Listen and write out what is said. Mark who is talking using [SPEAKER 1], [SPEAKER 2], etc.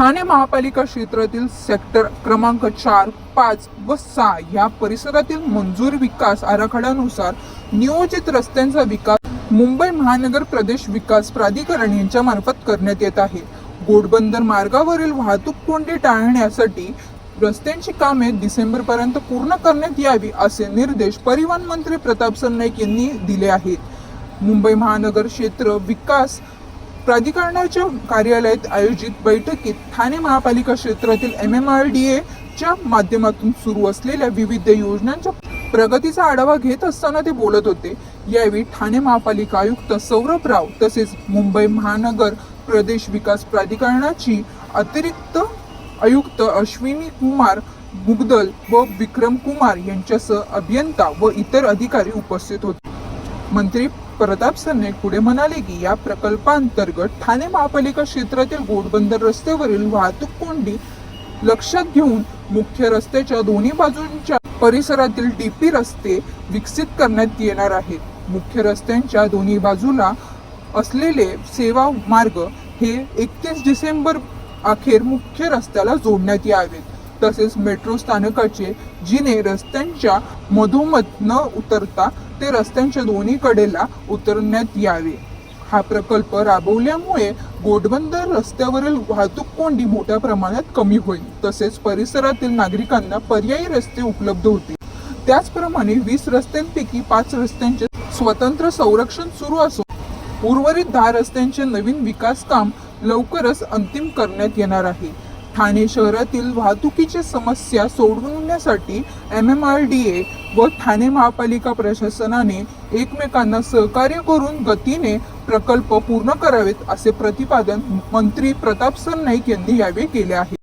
[SPEAKER 1] ठाणे महापालिका क्षेत्रातील सेक्टर क्रमांक चार पाच व सहा या परिसरातील मंजूर विकास आराखड्यानुसार नियोजित रस्त्यांचा विकास मुंबई महानगर प्रदेश विकास प्राधिकरण यांच्या मार्फत करण्यात येत आहे. गोडबंदर मार्गावरील वाहतूक कोंडी टाळण्यासाठी रस्त्यांची कामे डिसेंबर पर्यंत पूर्ण करण्यात यावी असे निर्देश परिवहन मंत्री प्रताप सरनाईक यांनी दिले आहेत. मुंबई महानगर क्षेत्र विकास प्राधिकरणाच्या कार्यालयात आयोजित बैठकीत ठाणे महापालिका क्षेत्रातील एम एम आर डी एच्या माध्यमातून सुरू असलेल्या विविध योजनांच्या प्रगतीचा आढावा घेत असताना ते बोलत होते. यावेळी ठाणे महापालिका आयुक्त सौरभ राव तसेच मुंबई महानगर प्रदेश विकास प्राधिकरणाची अतिरिक्त आयुक्त अश्विनी कुमार मुगदल व विक्रम कुमार यांच्यासह अभियंता व इतर अधिकारी उपस्थित होते. मंत्री प्रताप सरनाईक पुढे म्हणाले की या प्रकल्पांतर्गत ठाणे महापालिका क्षेत्रातील घोडबंदर रस्त्यावरील वाहतूक कोंडी लक्षात घेऊन मुख्य रस्त्याच्या दोन्ही बाजूंच्या परिसरातील डीपी रस्ते विकसित करण्यात येणार आहेत. मुख्य रस्त्यांच्या दोन्ही बाजूला असलेले सेवा मार्ग हे एकतीस डिसेंबर अखेर मुख्य रस्त्याला जोडण्यात यावेत. तसेच मेट्रो स्थानकाचे जिने रस्त्यांच्या मधोमध न उतरता ते रस्त्यांच्या दोन्ही कडेला उतरण्यात यावे. हा प्रकल्प राबवल्यामुळे गोडबंदर रस्त्यावरील वाहतूक कोंडी मोठ्या प्रमाणात कमी होईल. तसेच परिसरातील नागरिकांना पर्यायी रस्ते उपलब्ध होतील. त्याचप्रमाणे वीस रस्त्यांपैकी पाच रस्त्यांचे स्वतंत्र संरक्षण सुरू असून उर्वरित दहा रस्त्यांचे नवीन विकास काम लवकरच अंतिम करण्यात येणार आहे. ठाणे शहरातील वाहतुकीची समस्या सोडवण्यासाठी M M R D A व ठाणे महापालिका प्रशासनाने एकमेकांना सहकार्य करून गतीने प्रकल्प पूर्ण करावेत असे प्रतिपादन मंत्री प्रताप सरनाईक यांनी यावेळी केले आहे.